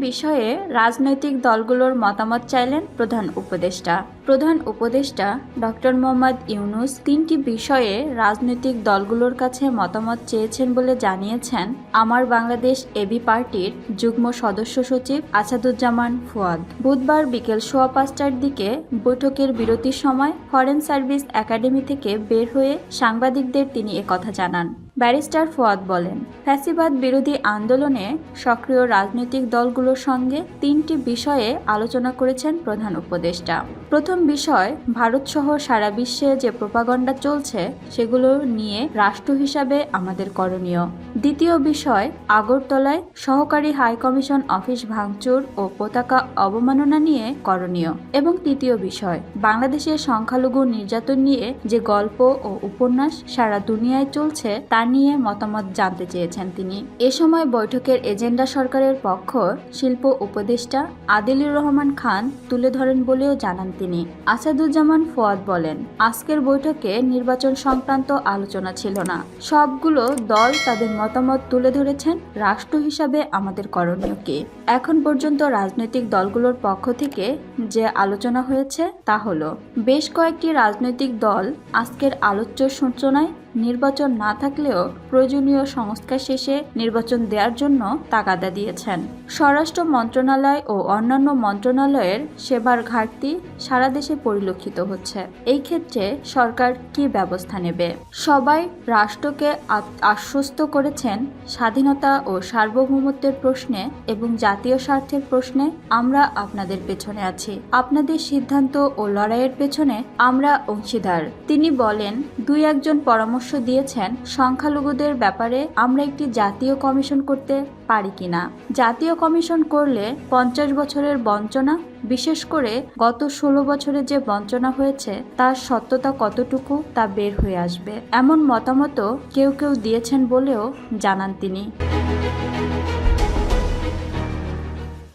বিষয়ে রাজনৈতিক দলগুলোর মতামত চাইলেন প্রধান উপদেষ্টা। প্রধান উপদেষ্টা ডক্টর মোহাম্মদ ইউনুস তিনটি বিষয়ে রাজনৈতিক দলগুলোর কাছে মতামত চেয়েছেন বলে জানিয়েছেন আমার বাংলাদেশ এবি পার্টির যুগ্ম সদস্য সচিব আসাদুজ্জামান ফুয়াদ। বুধবার বিকেল সোয়া পাঁচটার দিকে বৈঠকের বিরতির সময় ফরেন সার্ভিস একাডেমি থেকে বের হয়ে সাংবাদিকদের তিনি একথা জানান। ব্যারিস্টার ফুয়াদ বলেন, ফ্যাসিবাদ বিরোধী আন্দোলনে সক্রিয় রাজনৈতিক দলগুলোর সঙ্গে তিনটি বিষয়ে আলোচনা করেছেন প্রধান উপদেষ্টা। প্রথম বিষয় ভারতসহ সারা বিশ্বে যে প্রোপাগণ্ডা চলছে, সেগুলো নিয়ে রাষ্ট্র হিসাবে আমাদের করণীয়। দ্বিতীয় বিষয়, আগরতলায় সহকারী হাই কমিশন অফিস ভাঙচুর ও পতাকা অবমাননা নিয়ে করণীয়। এবং তৃতীয় বিষয়, বাংলাদেশের সংখ্যালঘু নির্যাতন নিয়ে যে গল্প ও উপন্যাস সারা দুনিয়ায় চলছে, তা নিয়ে মতামত জানতে চেয়েছেন তিনি। এ সময় বৈঠকের এজেন্ডা সরকারের পক্ষ শিল্প উপদেষ্টা আদিলুর রহমান খান তুলে ধরেন বলেও জানান তিনি। আসাদুজ্জামান ফোয়াদ বলেন, আজকের বৈঠকে নির্বাচন সংক্রান্ত আলোচনা ছিল না। সবগুলো দল তাদের মতামত তুলে ধরেছেন। রাষ্ট্র হিসাবে আমাদের করণীয় কি? এখন পর্যন্ত রাজনৈতিক দলগুলোর পক্ষ থেকে যে আলোচনা হয়েছে তা হলো, বেশ কয়েকটি রাজনৈতিক দল আজকের আলোচ্য সূচনায় নির্বাচন না থাকলেও প্রয়োজনীয় সংস্কার শেষে নির্বাচন দেওয়ার জন্য তাগাদা দিয়েছেন। স্বরাষ্ট্র মন্ত্রণালয় ও অন্যান্য মন্ত্রণালয়ের সেবার ঘাটতি সারা দেশে পরিলক্ষিত হচ্ছে। এই ক্ষেত্রে সরকার কি ব্যবস্থা নেবে? সবাই রাষ্ট্রকে আশ্বস্ত করেছেন স্বাধীনতা ও সার্বভৌমত্বের প্রশ্নে এবং জাতীয় স্বার্থের প্রশ্নে আমরা আপনাদের পেছনে আছি। আপনাদের সিদ্ধান্ত ও লড়াইয়ের পেছনে আমরা অংশীদার। তিনি বলেন, দুই একজন পরামর্শ দিয়েছেন, সংখ্যালঘুদের ব্যাপারে আমরা একটি জাতীয় কমিশন করতে পারি কিনা। জাতীয় কমিশন করলে পঞ্চাশ বছরের বঞ্চনা, বিশেষ করে গত ষোলো বছরে যে বঞ্চনা হয়েছে, তার সত্যতা কতটুকু তা বের হয়ে আসবে। এমন মতামতও কেউ কেউ দিয়েছেন বলেও জানান তিনি।